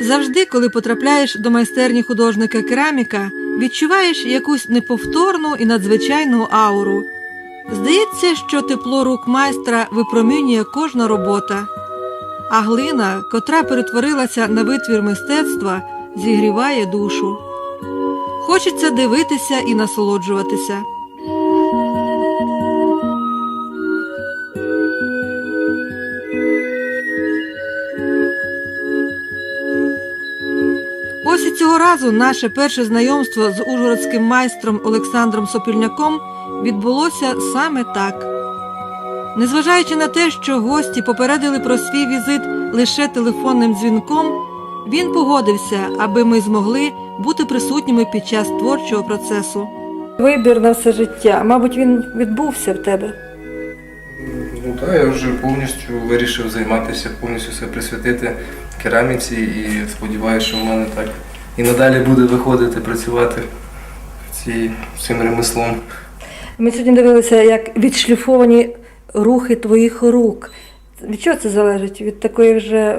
Завжди, коли потрапляєш до майстерні художника кераміка, відчуваєш якусь неповторну і надзвичайну ауру. Здається, що тепло рук майстра випромінює кожна робота, а глина, котра перетворилася на витвір мистецтва, зігріває душу. Хочеться дивитися і насолоджуватися. Цього разу наше перше знайомство з ужгородським майстром Олександром Сопільняком відбулося саме так. Незважаючи на те, що гості попередили про свій візит лише телефонним дзвінком, він погодився, аби ми змогли бути присутніми під час творчого процесу. Вибір на все життя, мабуть, він відбувся в тебе. Ну так, я вже повністю вирішив займатися, повністю все присвятити кераміці і сподіваюся, що в мене так і надалі буде виходити працювати в цій, цим ремеслом. Ми сьогодні дивилися, як відшліфовані рухи твоїх рук. Від чого це залежить? Від такої вже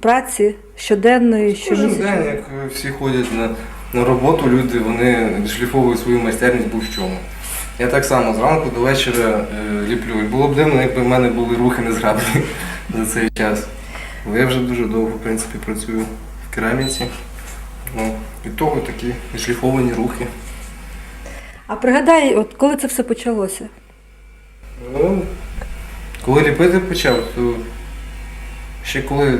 праці щоденної, Кожен щомісячної? день, як всі ходять на, на роботу, люди вони шліфовують свою майстерність будь в чому. Я так само зранку до вечора е, ліплю. І було б дивно, якби в мене були рухи незграбні за цей час. Бо я вже дуже довго в принципі, працюю в кераміці. Ну, від того такі шліфовані рухи. А пригадай, от коли це все почалося? Ну, коли ліпити почав, то ще коли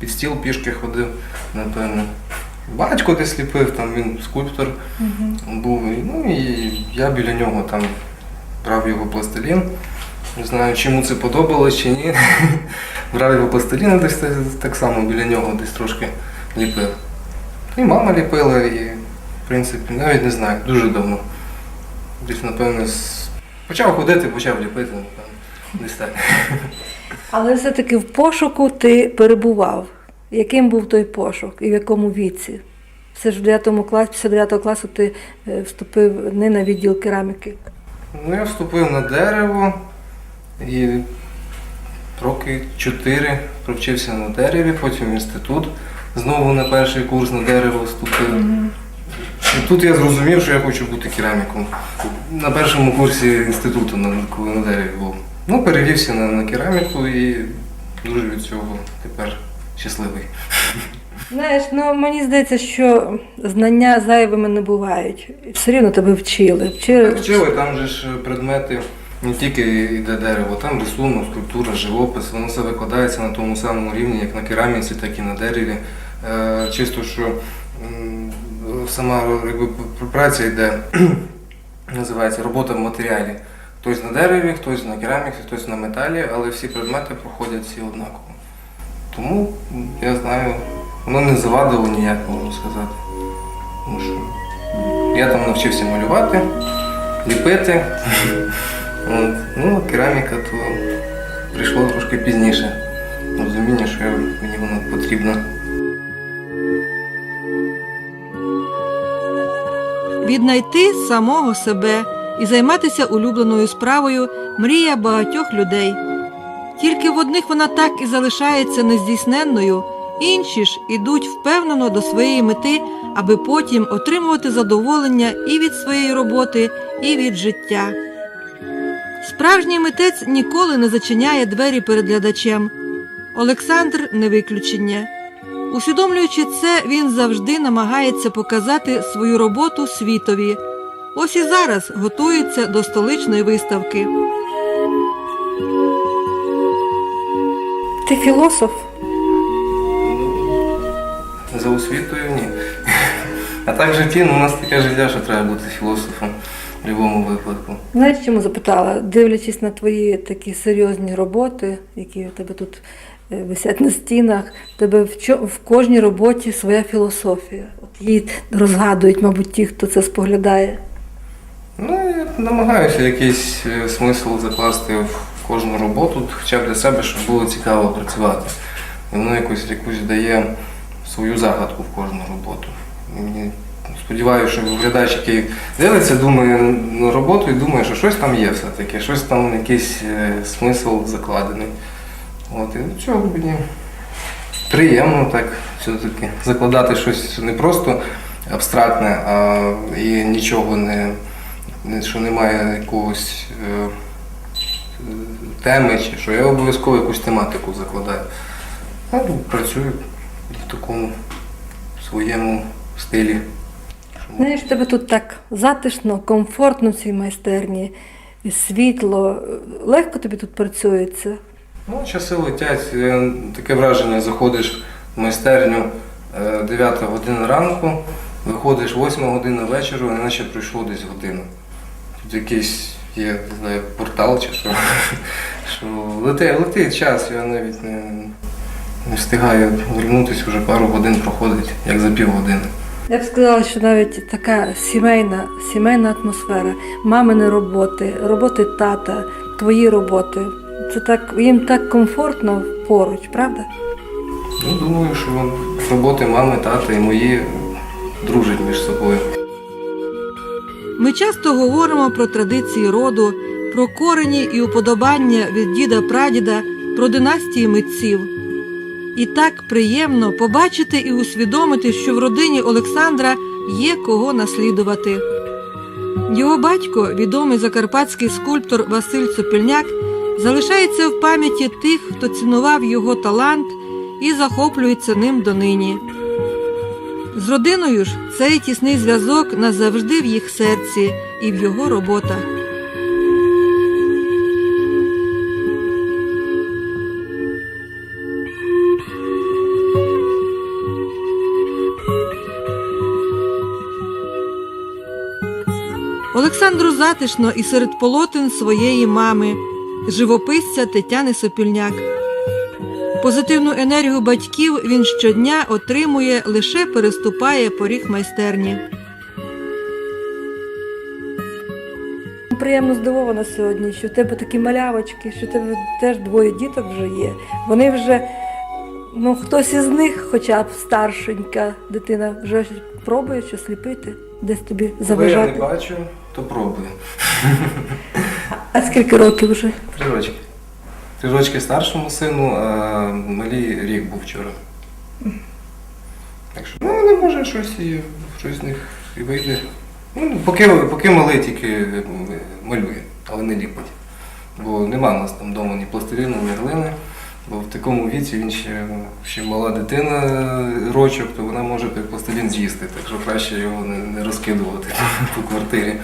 під стіл пішки ходив, напевно. Батько десь ліпив, там він скульптор був. Ну і я біля нього там брав його пластилін. Не знаю, чи йому це подобалось чи ні. брав його пластилін десь так само біля нього десь трошки ліпив. І мама ліпила, і в принципі, навіть не знаю, дуже давно. Десь, напевно, з... почав ходити, почав ліпити, напевно. Десь так. Але все-таки в пошуку ти перебував. Яким був той пошук і в якому віці? Все ж в 9 класі, після 9 класу ти е, вступив не на відділ кераміки. Ну, я вступив на дерево і роки чотири провчився на дереві, потім в інститут. Знову на перший курс на дерево вступив. І тут я зрозумів, що я хочу бути кераміком. На першому курсі інституту, на- коли на дереві був. Ну, перевівся на, на кераміку і дуже від цього тепер щасливий. Знаєш, ну мені здається, що знання зайвими не бувають. Все рівно тебе вчили. Вчили. Так вчили, там же ж предмети не тільки йде дерево, там рисунок, скульптура, живопис, воно все викладається на тому самому рівні, як на кераміці, так і на дереві. Е, Чисто, що сама якби, праця йде, називається робота в матеріалі. Хтось на дереві, хтось на кераміці, хтось на металі, але всі предмети проходять всі однаково. Тому я знаю, воно не завадило ніяк, можна сказати. Тому що я там навчився малювати, ліпити. От. Ну, кераміка то прийшло трошки пізніше. Розуміння, що мені воно потрібно. Віднайти самого себе і займатися улюбленою справою мрія багатьох людей. Тільки в одних вона так і залишається нездійсненною, інші ж ідуть впевнено до своєї мети, аби потім отримувати задоволення і від своєї роботи, і від життя. Справжній митець ніколи не зачиняє двері перед глядачем. Олександр не виключення. Усвідомлюючи це, він завжди намагається показати свою роботу світові. Ось і зараз готується до столичної виставки. Ти філософ? За освітою ні. А так в житті, ну, у нас таке життя, що треба бути філософом в будь-якому випадку. Знаєш, чому запитала? Дивлячись на твої такі серйозні роботи, які у тебе тут висять на стінах, тебе в, чо- в кожній роботі своя філософія. От її розгадують, мабуть, ті, хто це споглядає. Ну, я намагаюся якийсь е, смисл закласти в кожну роботу, хоча б для себе, щоб було цікаво працювати. Воно якусь, якусь дає свою загадку в кожну роботу. Мені сподіваюся, що глядач, який дивиться, думає на роботу і думає, що щось там є все-таки, щось там, якийсь е, смисл закладений. От, і до цього мені приємно так все-таки закладати щось не просто абстрактне, а і нічого не, що немає якогось е, теми, чи що я обов'язково якусь тематику закладаю. А, ну, працюю в такому своєму стилі. Знаєш, тебе тут так затишно, комфортно в цій майстерні, світло. Легко тобі тут працюється. Ну, часи летять. Е, Таке враження, заходиш в майстерню е, 9 година ранку, виходиш 8 година вечора, іначе пройшло десь година. Тут якийсь є не знаю, портал чи що. що летить, летить час, я навіть не, не встигаю вернутися, вже пару годин проходить, як за півгодини. Я б сказала, що навіть така сімейна, сімейна атмосфера, мамини роботи, роботи тата, твої роботи. Це так, їм так комфортно поруч, правда? Ну, думаю, що роботи мами, тата і мої дружать між собою. Ми часто говоримо про традиції роду, про корені і уподобання від діда прадіда, про династії митців. І так приємно побачити і усвідомити, що в родині Олександра є кого наслідувати. Його батько, відомий закарпатський скульптор Василь Цопільняк, залишається в пам'яті тих, хто цінував його талант і захоплюється ним донині. З родиною ж цей тісний зв'язок назавжди в їх серці і в його роботах. Олександру затишно і серед полотен своєї мами, живописця Тетяни Сопільняк. Позитивну енергію батьків він щодня отримує, лише переступає поріг майстерні. Приємно здивована сьогодні, що в тебе такі малявочки, що в тебе теж двоє діток вже є. Вони вже, ну хтось із них, хоча б старшенька дитина, вже пробує щось ліпити, десь тобі Коли я не бачу, то пробую. А скільки років вже? Три рочки. Три рочки старшому сину, а малі рік був вчора. Так що, ну, не може щось і щось з них і вийде. Ну, поки, поки малий тільки малює, але не ліпить. Бо нема у нас там вдома ні пластиліну, ні глини. Бо в такому віці він ще, ще мала дитина, е, рочок, то вона може той пластилін з'їсти. Так що краще його не, не розкидувати по квартирі.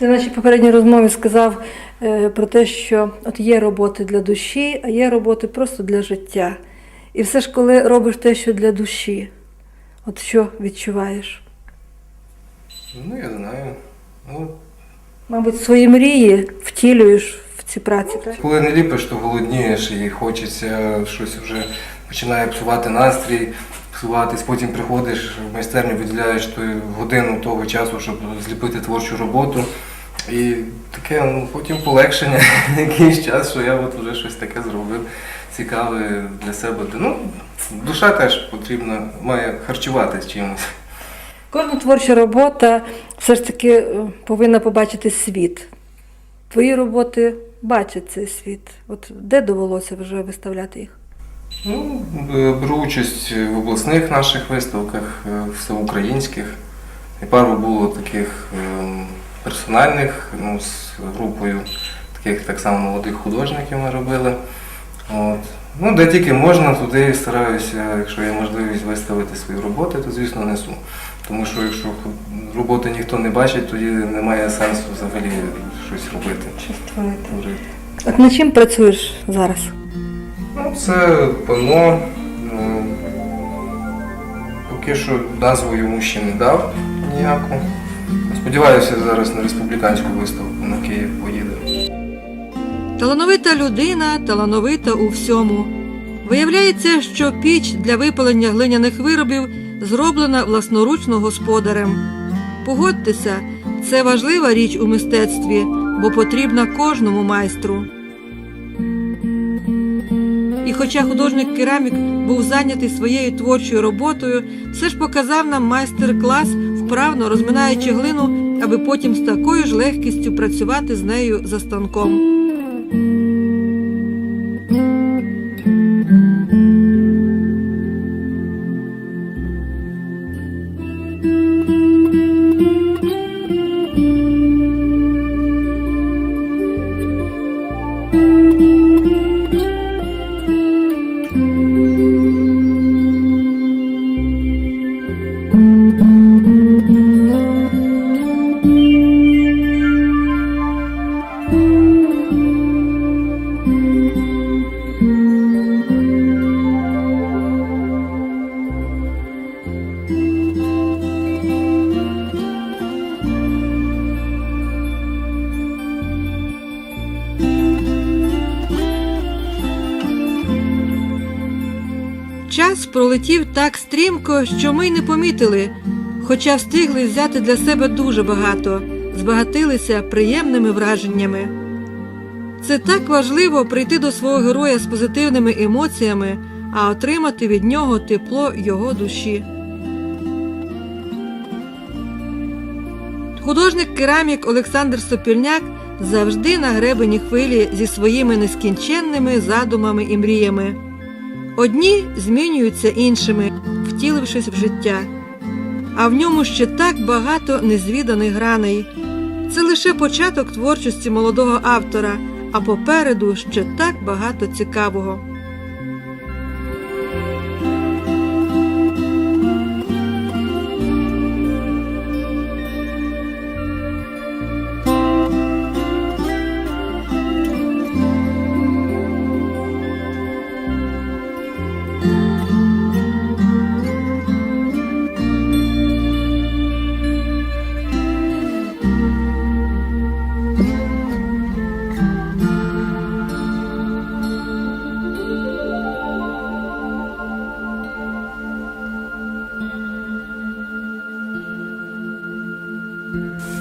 Ти в нашій попередній розмові сказав е, про те, що от є роботи для душі, а є роботи просто для життя. І все ж, коли робиш те, що для душі, от що відчуваєш? Ну, я знаю. Ну, Мабуть, свої мрії втілюєш в ці праці, так? Коли не ліпиш, то голоднієш і хочеться щось вже починає псувати настрій, псуватись, потім приходиш в майстерню, виділяєш ту годину того часу, щоб зліпити творчу роботу. І таке ну, потім полегшення якийсь час, що я от вже щось таке зробив цікаве для себе. Ну, душа теж потрібна, має харчуватись чимось. Кожна творча робота все ж таки е, повинна побачити світ. Твої роботи бачать цей світ. От де довелося вже виставляти їх? Ну, е, беру участь в обласних наших виставках, е, всеукраїнських. І пару було таких ем, персональних ну, з групою таких так само молодих художників ми робили. От. Ну, де тільки можна, туди стараюся, якщо є можливість виставити свої роботи, то звісно несу. Тому що якщо роботи ніхто не бачить, тоді немає сенсу взагалі щось робити. Що творити. От над чим працюєш зараз? Ну, це пано. ну, Поки що назву йому ще не дав ніяку. Сподіваюся, зараз на республіканську виставку на Київ поїде. Талановита людина, талановита у всьому. Виявляється, що піч для випалення глиняних виробів зроблена власноручно господарем. Погодьтеся, це важлива річ у мистецтві, бо потрібна кожному майстру. І хоча художник-керамік був зайнятий своєю творчою роботою, все ж показав нам майстер-клас, вправно розминаючи глину, аби потім з такою ж легкістю працювати з нею за станком. Пролетів так стрімко, що ми й не помітили, хоча встигли взяти для себе дуже багато, збагатилися приємними враженнями. Це так важливо прийти до свого героя з позитивними емоціями, а отримати від нього тепло його душі. Художник-керамік Олександр Сопільняк завжди на гребені хвилі зі своїми нескінченними задумами і мріями. Одні змінюються іншими, втілившись в життя, а в ньому ще так багато незвіданих граней. Це лише початок творчості молодого автора, а попереду ще так багато цікавого. Mm-hmm.